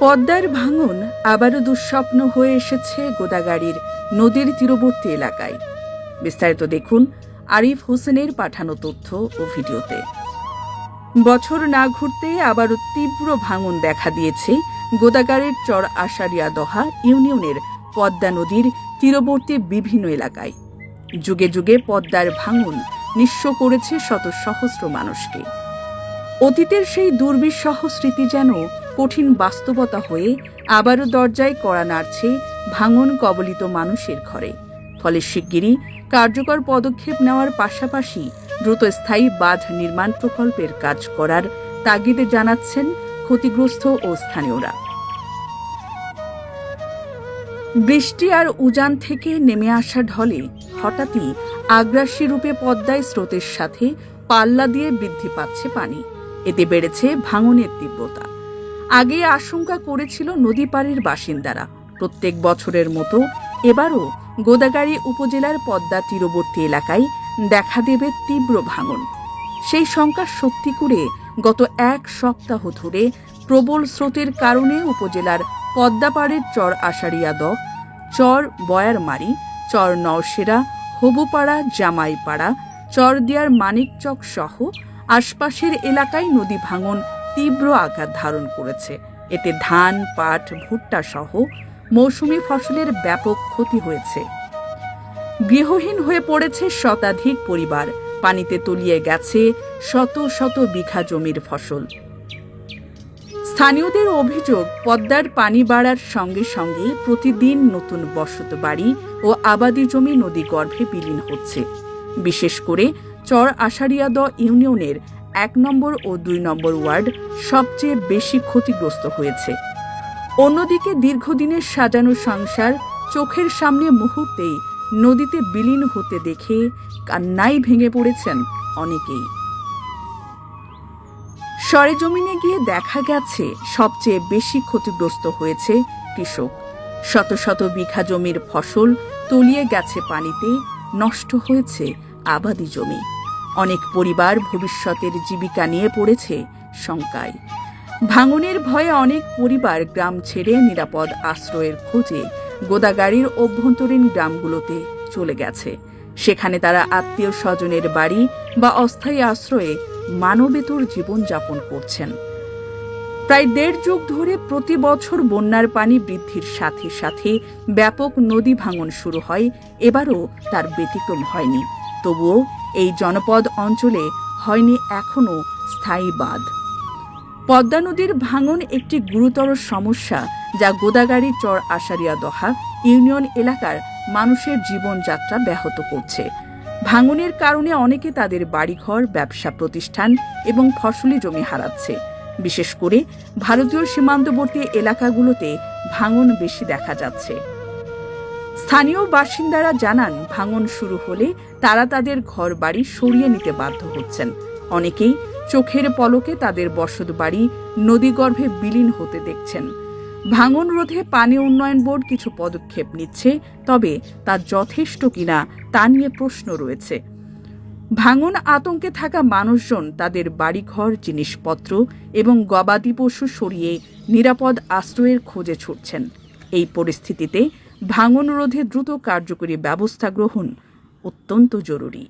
পদ্মার ভাঙন আবারও দুঃস্বপ্ন হয়ে এসেছে গোদাগাড়ির নদীর তীরবর্তী এলাকায়। বিস্তারিত দেখুন আরিফ হোসেনের পাঠানো তথ্য ও ভিডিওতে। বছর না ঘুরতে আবারও তীব্র ভাঙন দেখা দিয়েছে গোদাগাড়ির চর আশারিয়া দহা ইউনিয়নের পদ্মা নদীর তীরবর্তী বিভিন্ন এলাকায়। যুগে যুগে পদ্মার ভাঙন নিঃস্ব করেছে শত সহস্র মানুষকে। অতীতের সেই দুর্বিষহ স্মৃতি যেন কঠিন বাস্তবতা হয়ে আবারও দরজায় কড়া নাড়ছে ভাঙন কবলিত মানুষের ঘরে। ফলে শিগগিরই কার্যকর পদক্ষেপ নেওয়ার পাশাপাশি দ্রুত স্থায়ী বাঁধ নির্মাণ প্রকল্পের কাজ করার তাগিদে জানাচ্ছেন ক্ষতিগ্রস্ত ও স্থানীয়রা। বৃষ্টি আর উজান থেকে নেমে আসা ঢলে হঠাৎই আগ্রাসী রূপে পদ্মায় স্রোতের সাথে পাল্লা দিয়ে বৃদ্ধি পাচ্ছে পানি। এতে বেড়েছে ভাঙনের তীব্রতা। আগে আশঙ্কা করেছিল নদী পাড়ের বাসিন্দারা। প্রত্যেক বছরের মতো এবারও গোদাগাড়ি উপজেলার পদ্মা তীরবর্তী এলাকায় দেখা দেবে তীব্র ভাঙন। সেই শঙ্কা সত্যি করে গত এক সপ্তাহ ধরে প্রবল স্রোতের কারণে উপজেলার পদ্মাপাড়ের চর আষাঢ়িয়া দহ চর বয়ারমারি, চর নওশেরা, হবুপাড়া, জামাইপাড়া চরদিয়ার মানিকচক সহ আশপাশের এলাকায় নদী ভাঙন তীব্র আঘাত ধারণ করেছে। এতে ধান, পাট, ভুট্টা সহ মৌসুমী ফসলের ব্যাপক ক্ষতি হয়েছে। গৃহহীন হয়ে পড়েছে শতাধিক পরিবার। পানিতে তলিয়ে গেছে শত শত বিঘা জমির ফসল। স্থানীয়দের অভিযোগ, পদ্মার পানি বাড়ার সঙ্গে সঙ্গে প্রতিদিন নতুন বসত বাড়ি ও আবাদি জমি নদী গর্ভে বিলীন হচ্ছে। বিশেষ করে চর আষাঢ়িয়াদ ইউনিয়নের এক নম্বর ও দুই নম্বর ওয়ার্ড সবচেয়ে বেশি ক্ষতিগ্রস্ত হয়েছে। অন্যদিকে দীর্ঘদিনের সাজানো সংসার চোখের সামনে মুহূর্তেই নদীতে বিলীন হতে দেখে কান্নাই ভেঙে পড়েছেন অনেকেই। সরেজমিনে গিয়ে দেখা গেছে, সবচেয়ে বেশি ক্ষতিগ্রস্ত হয়েছে কৃষক। শত শত বিঘা জমির ফসল তলিয়ে গেছে পানিতে, নষ্ট হয়েছে আবাদি জমি। অনেক পরিবার ভবিষ্যতের জীবিকা নিয়ে পড়েছে শঙ্কায়। ভাঙনের ভয়ে অনেক পরিবার গ্রাম ছেড়ে নিরাপদ আশ্রয়ের খোঁজে গোদাগাড়ির অভ্যন্তরীণ গ্রামগুলোতে চলে গেছে। সেখানে তারা আত্মীয় স্বজনের বাড়ি বা অস্থায়ী আশ্রয়ে মানবেতর জীবনযাপন করছেন। প্রায় দেড় যুগ ধরে প্রতি বছর বন্যার পানি বৃদ্ধির সাথে সাথে ব্যাপক নদী ভাঙন শুরু হয়, এবারও তার ব্যতিক্রম হয়নি। তবুও এই জনপদ অঞ্চলে হয়নি এখনও স্থায়ী বাঁধ। পদ্মা নদীর ভাঙন একটি গুরুতর সমস্যা যা গোদাগাড়ি চর আশারিয়া দহা ইউনিয়ন এলাকার মানুষের জীবনযাত্রা ব্যাহত করছে। ভাঙনের কারণে অনেকে তাদের বাড়িঘর, ব্যবসা প্রতিষ্ঠান এবং ফসলি জমি হারাচ্ছে। বিশেষ করে ভারতীয় সীমান্তবর্তী এলাকাগুলোতে ভাঙন বেশি দেখা যাচ্ছে। স্থানীয় বাসিন্দারা জানান, ভাঙন শুরু হলে তারা তাদের ঘর বাড়ি সরিয়ে নিতে বাধ্য হচ্ছেন। অনেকেই চোখের পলকে তাদের বসত বাড়ি নদীগর্ভে বিলীন হতে দেখছেন। ভাঙন রোধে পানি উন্নয়ন বোর্ড কিছু পদক্ষেপ নিচ্ছে, তবে তা যথেষ্ট কিনা তা নিয়ে প্রশ্ন রয়েছে। ভাঙন আতঙ্কে থাকা মানুষজন তাদের বাড়িঘর, জিনিসপত্র এবং গবাদি পশু সরিয়ে নিরাপদ আশ্রয়ের খোঁজে ছুটছেন। এই পরিস্থিতিতে ভাঙন রোধে দ্রুত কার্যকরী ব্যবস্থা গ্রহণ অত্যন্ত জরুরি।